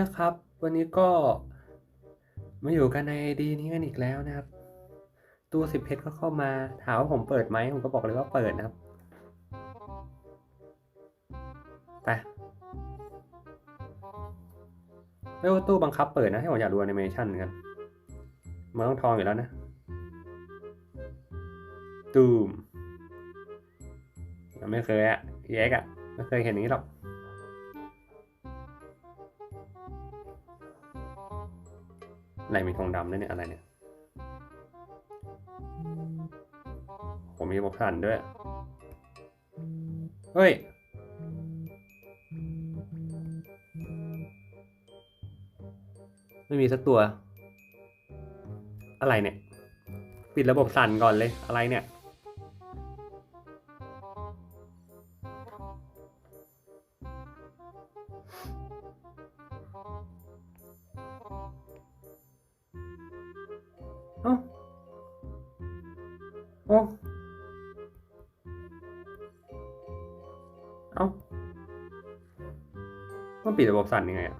นะครับ วันนี้ก็มาอยู่กันในดีนี้กันอีกแล้วนะครับตู้สิบเพชรก็เข้ามาถามว่าผมเปิดไหมผมก็บอกเลยว่าเปิดนะครับไปไม่ว่าตู้บังคับเปิดนะให้ผมอยากดูแอนิเมชันเหมือนกันมันต้องทองอยู่แล้วนะตูมยังไม่เคยอะแยกอะไม่เคยเห็นอย่างนี้หรอก อะไรมีทองดำด้วยเนี่ยอะไรเนี่ย ผมมีบอกสั่นด้วย เฮ้ย ไม่มีสักตัว อะไรเนี่ย ปิดระบบสั่นก่อนเลย อะไรเนี่ย ต้องปิดระบบสั่นยังไงอะ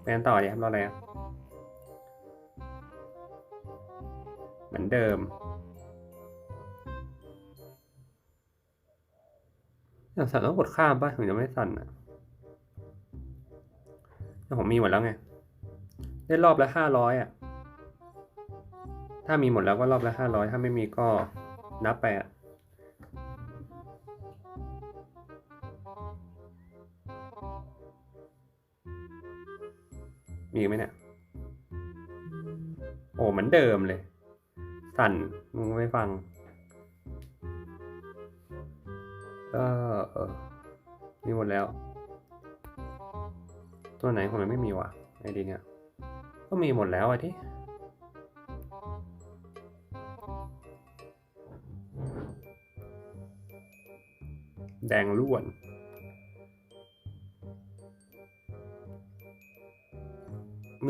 ไปกันต่อดีครับรออะไรอะเหมือนเดิมอย่ากสั่นต้องกดข้ามป่ะถึงจะไม่สั่นอะแต่ผมมีหมดแล้วไง ได้รอบละห้าร้อยอะ ถ้ามีหมดแล้วก็รอบละห้าร้อยถ้าไม่มีก็นับไปอะ มีไหมเนี่ย โอ้เหมือนเดิมเลย สั่นมึงไม่ฟังก็เออมีหมดแล้ว ตัวไหนผมยังไม่มีวะไอดีเนี่ย ก็มีหมดแล้วไอะที่แดงล้วน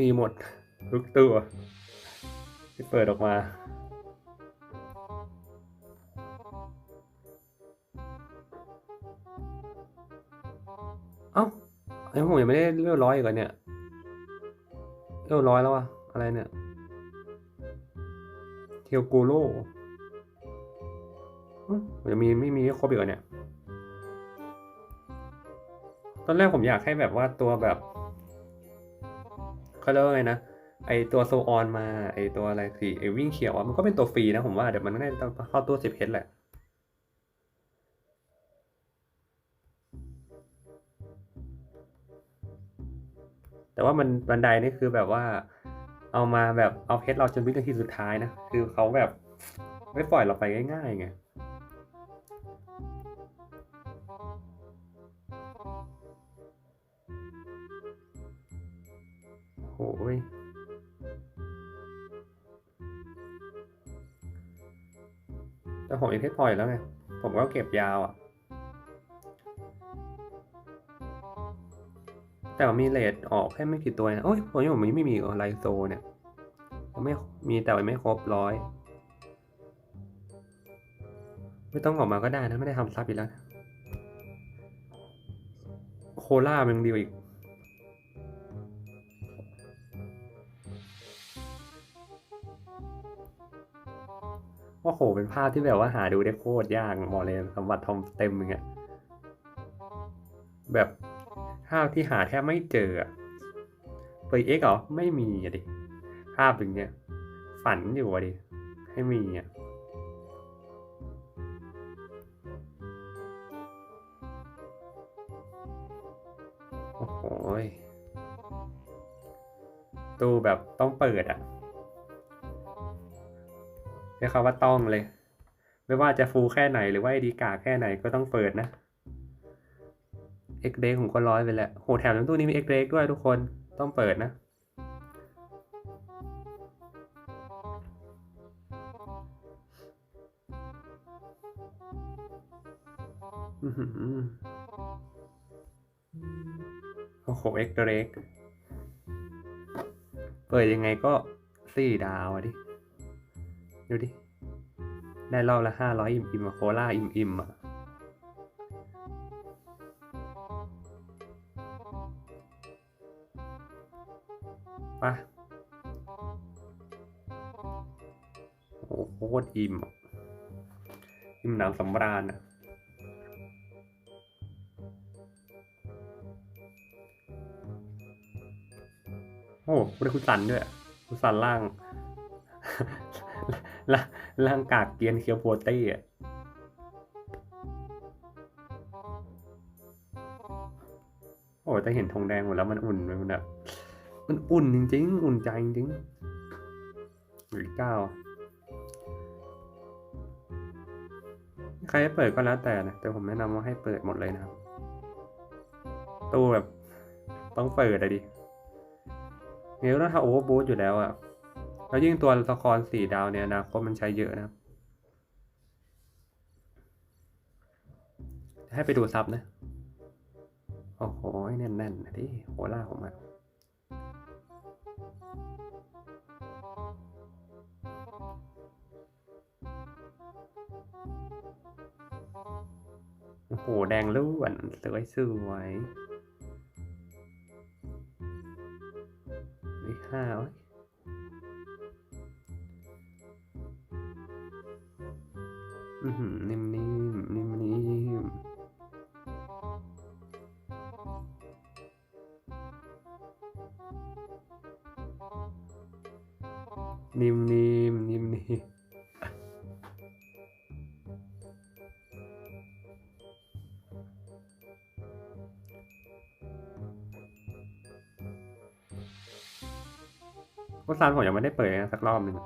มีหมดทุกตัวที่เปิดออกมา เอ้าไอ้ผมยังไม่ได้เรียบร้อยอีกเหรอเนี่ยเรียบร้อยแล้วอะอะไรเนี่ยเทียวโกโร่มันจะมีไม่มีครบอีกเหรอเนี่ย ตอนแรกผมอยากให้แบบว่าตัวแบบ เขาเรียกว่าไงนะไอตัวโซออนมาไอตัวอะไรสีไอวิ่งเขียวอะมันก็เป็นตัวฟรีนะผมว่าเดี๋ยวมันน่าจะเข้าตัวสิบเพชรแหละแต่ว่ามันบันไดนี่คือแบบว่า เอามาแบบเอาเพชรเราจนวินาทีสุดท้ายนะ คือเขาแบบไม่ปล่อยเราไปง่ายๆไง โอ้ยแต่ผมเองเพชรพลอยแล้วไง ผมก็เก็บยาวอะ แต่ว่ามีเลทออกแค่ไม่กี่ตัวนะ โอ้ยผมยังไม่มีอะไลโซเนี่ย ผมไม่มีแต่ว่าไม่ครบร้อย ไม่ต้องออกมาก็ได้นะ ไม่ได้ทำซับอีกแล้ว โคล่ามันยังดีอีก โอ้โหเป็นภาพที่แบบว่าหาดูได้โคตรยากบอเลยสมบัติทอมเต็มอย่างเงี้ยแบบภาพที่หาแทบไม่เจออะเปิดเอ็กเหรอไม่มีอะดิภาพอย่างเงี้ยฝันอยู่อะดิให้มีอะโอ้โหตู้แบบต้องเปิดอะ เรียคำว่าต้องเลย ไม่ว่าจะฟูแค่ไหนหรือว่าไอดีกาแค่ไหนก็ต้องเปิดนะเอ็กเดผมก็ร้อยไปแล้วโหแถมน้ำตู้นี้มีเอ็กเดด้วยทุกคนต้องเปิดนะ โอ้โหเอ็กเดเปิดยังไงก็สี่ดาวอะดิ ดูดิ ได้รอบละห้าร้อยอิ่มอิ่มโคล่าอิ่มๆอะปะโอ้โคตรอิ่มอิ่มหนังสำราญอะโอ้ได้คุณสันด้วยคุณสันล่าง ล่างล่างกากเกียนเคียวโปเต้อะโอ้แต่เห็นธงแดงหมดแล้วมันอุ่นไปหมดอะมันอุ่นจริง ๆ อุ่นใจจริงๆหรือเก้าใครให้เปิดก็แล้วแต่นะ แต่ผมแนะนำว่าให้เปิดหมดเลยนะครับตู้แบบต้องเปิดอะดิเนี่ยต้องทำโอเวอร์บูทอยู่แล้วอะ แล้วยิ่งตัวละครสี่ดาวเนี่ยอนะคตมันใช้เยอะนะครับ ให้ไปดูซับนะ โอ้โหแน่นๆนะดิโหล่าของมันโอ้โห แดงล้วนสวยสวยนี่ห้า ๆนิ่มๆนิ่มๆพุทธานผมยังไม่ได้เปิดนะสักรอบหนึ่ง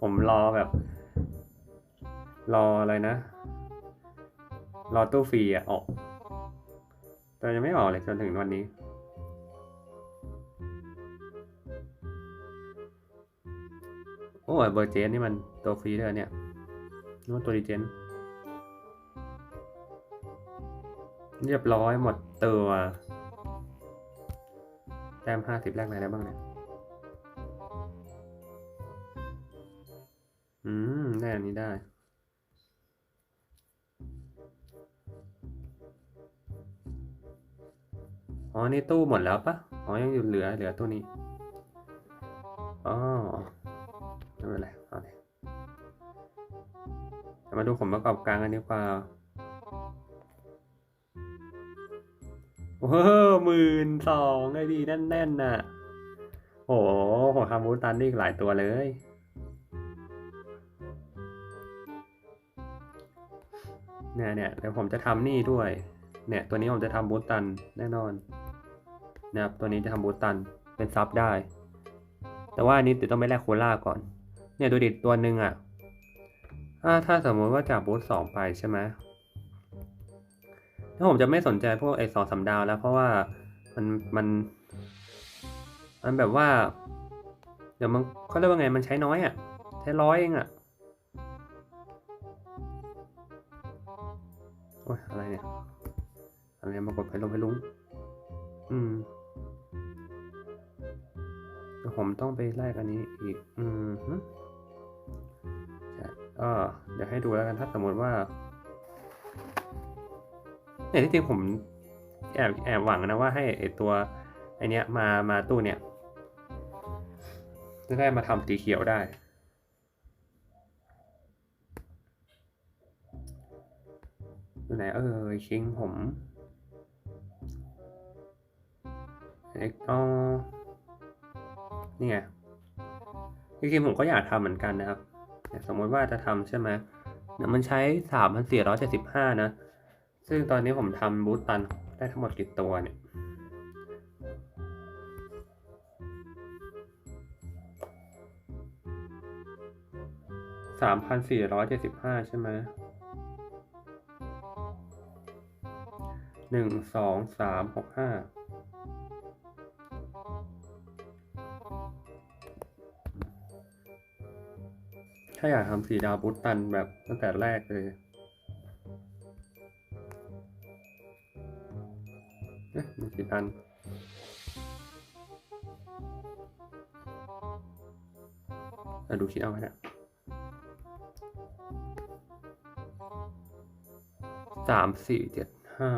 ผมรอแบบ รออะไรนะ รอตู้ฟรีอะออกแต่ยังไม่ออกเลยจนถึงวันนี้ อ้เบอร์เจนนี่มันตัวฟรีด้วยเนี่ยนี่มันตัวดีเจนเรียบร้อยหมดตัวแต้มห้าสิบแรกไหนได้บ้างเนี่ยอืม ได้อันนี้ได้ อ๋อ นี่ตู้หมดแล้วปะอ๋อ ยังอยู่เหลือ เหลือตู้นี้ มาดูผลประกอบการกันดีกว่าโอ้โหมื่นสองไอ้ดีแน่นๆน่ะโอ้โหผมทำบูตันนี่หลายตัวเลย เนี่ยเนี่ยเดี๋ยวผมจะทำนี่ด้วย เนี่ย ตัวนี้ผมจะทำบูตันแน่นอนนะครับตัวนี้จะทำบูตันเป็นซับได้ แต่ว่าอันนี้เดี๋ยวต้องไปแลกโคล่าก่อน เนี่ยดูดิตัวหนึ่งอะ อ่าถ้าสมมติว่าจากบูธสองไปใช่ไหมถ้าผมจะไม่สนใจพวกไอ้สองสามดาวแล้วเพราะว่ามันมันมันแบบว่า เดี๋ยวมันเขาเรียกว่าไงมันใช้น้อยอะ ใช้ร้อยเองอะโอ้ยอะไรเนี่ยอะไรมากดไฟลงไฟลุงอืมเดี๋ยวผมต้องไปไล่อันนี้อีก อืม ก็เดี๋ยวให้ดูแล้วกันถ้าสมมติว่าเนี่ยที่จริงผมแอบแอบหวังนะว่าให้ไอตัวไอเนี้ยมามาตู้เนี่ยจะได้มาทำตีเขียวได้ดูไหนเออคิงผมเอ็กอ๋อนี่ไงจริงๆผมก็อยากทำเหมือนกันนะครับ สมมติว่าจะทำใช่ไหมมันใช้สามพันสี่ร้อยเจ็ดสิบห้านะ ซึ่งตอนนี้ผมทำบูตตันได้ทั้งหมดกี่ตัวเนี่ยสามพันสี่ร้อยเจ็ดสิบห้าใช่ไหมหนึ่งสองสามหกห้า ถ้าอยากทำสีดาวบูตตันแบบตั้งแต่แรกเลยเอ๊ะมีกี่อันอะดูคิดเอาไว้นะสามสี่เจ็ดห้า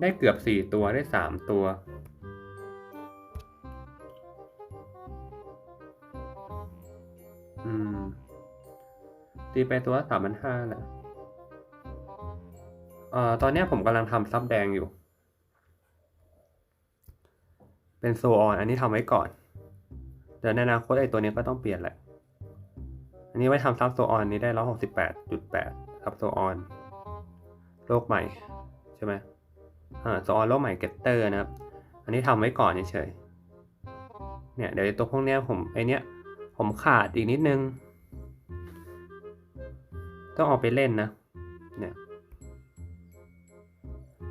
ได้เกือบสี่ตัวได้สามตัว อืม ตีไปตัวสามพันห้าแหละเอ่อตอนนี้ผมกำลังทำซับแดงอยู่ เป็นโซออน อันนี้ทำไว้ก่อน เดี๋ยวในอนาคตไอ้ตัวนี้ก็ต้องเปลี่ยนแหละ อันนี้ไว้ทำซับโซออนนี้ได้ร้อยหกสิบแปดจุดแปดซับโซออน โลกใหม่ ใช่ไหม อ่าโซออโลใหม่เกตเตอร์นะครับ อันนี้ทำไว้ก่อนเฉยๆเนี่ยเดี๋ยวตัวพวกเนี้ยผมไอเนี้ยผมขาดอีกนิดนึง ต้องเอาไปเล่นนะเนี่ย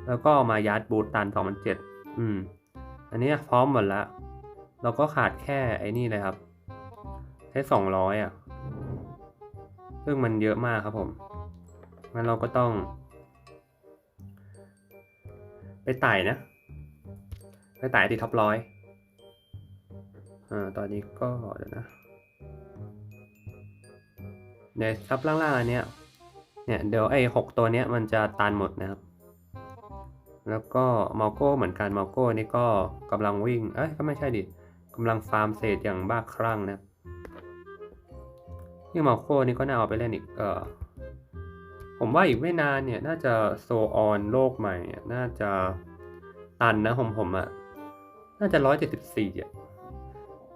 แล้วก็เอามายัดบูตตันสองพันเจ็ดอืม อันนี้พร้อมหมดล้วเราก็ขาดแค่ไอ้นี่เลยครับแค่สองร้อยอะซึ่งมันเยอะมากครับผมงั้นเราก็ต้อง ไปไต่นะ ไปไต่ติดท็อปร้อยอ่าตอนนี้ก็เดี๋ยวนะในซับล่างๆอันเนี้ยเนี่ยเดี๋ยวไอ้หกตัวเนี้ยมันจะตันหมดนะครับ แล้วก็มาโก้เหมือนกันมาโก้นี่ก็กำลังวิ่ง เอ้ยก็ไม่ใช่ดิกำลังฟาร์มเศษอย่างบ้าคลั่งนะครับนี่มาโก้นี่ก็น่าเอาไปเล่นอีกเออ ผมว่าอีกไม่นานเนี่ยน่าจะโซออนโลกใหม่น่าจะตันนะผมผมอะน่าจะร้อยเจ็ดสิบสี่อะ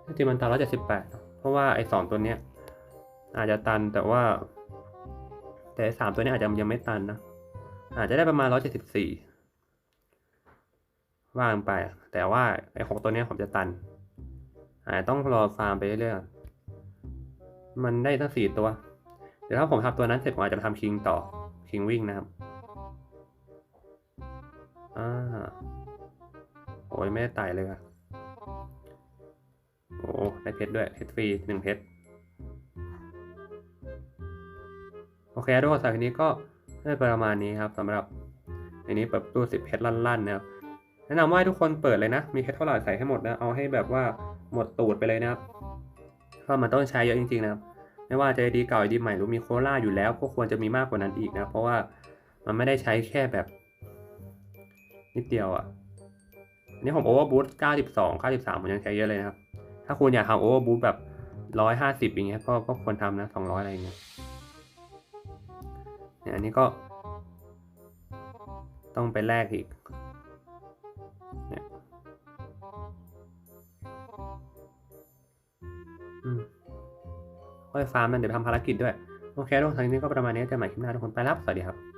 จริงมันตันร้อยเจ็ดสิบแปดเพราะว่าไอ้สองตัวเนี้ยอาจจะตันแต่ว่า แต่สามตัวเนี้ยอาจจะยังไม่ตันนะอาจจะได้ประมาณร้อยเจ็ดสิบสี่ว่างไป แต่ว่าไอ้หกตัวเนี้ยผมจะตัน อาจจะต้องรอฟาร์มไปเรื่อยๆมันได้ตั้งสี่ตัว ดี๋ยวถ้าผมทำตัวนั้นเสร็จผมอาจจะทำคิงต่อคิงวิ่งนะครับอ่าโอ้ยไม่ได้ไต่เลยอะโอ้ได้เพชรด้วยเพชรฟรีหนึ่งเพชรโอเคทุกคนสำหรับคลิปนี้ก็ได้ประมาณนี้ครับสำหรับอันนี้เปิดตู้สิบเพชรลั่นๆนะครับแนะนำว่าให้ทุกคนเปิดเลยนะ มีเพชรเท่าไหร่ใส่ให้หมดนะเอาให้แบบว่าหมดตูดไปเลยนะครับเพราะมันต้องใช้เยอะจริงๆนะครับ ไม่ว่าจะดีเก่าดีใหม่หรือมีโคล่าอยู่แล้ว ก็ควรจะมีมากกว่านั้นอีกนะ เพราะว่ามันไม่ได้ใช้แค่แบบ นิดเดียวอะ่ะอันนี้ผมโอเวอร์บูท92 93ผมยังใช้เยอะเลยนะครับ ถ้าคุณอยากทำโอเวอร์บูทแบบ 150 อย่างเงี้ยก็ก็ควรทำนะ 200 อะไรเงี้ยเนี่ยอันนี้ก็ ต้องไปแลกอีก ค่อยฟาร์มมันเดี๋ยวทำภารกิจด้วย โอเคทุกทางนี้ก็ประมาณนี้จะใหม่คลิปหน้าทุกคนไปแล้วสวัสดีครับ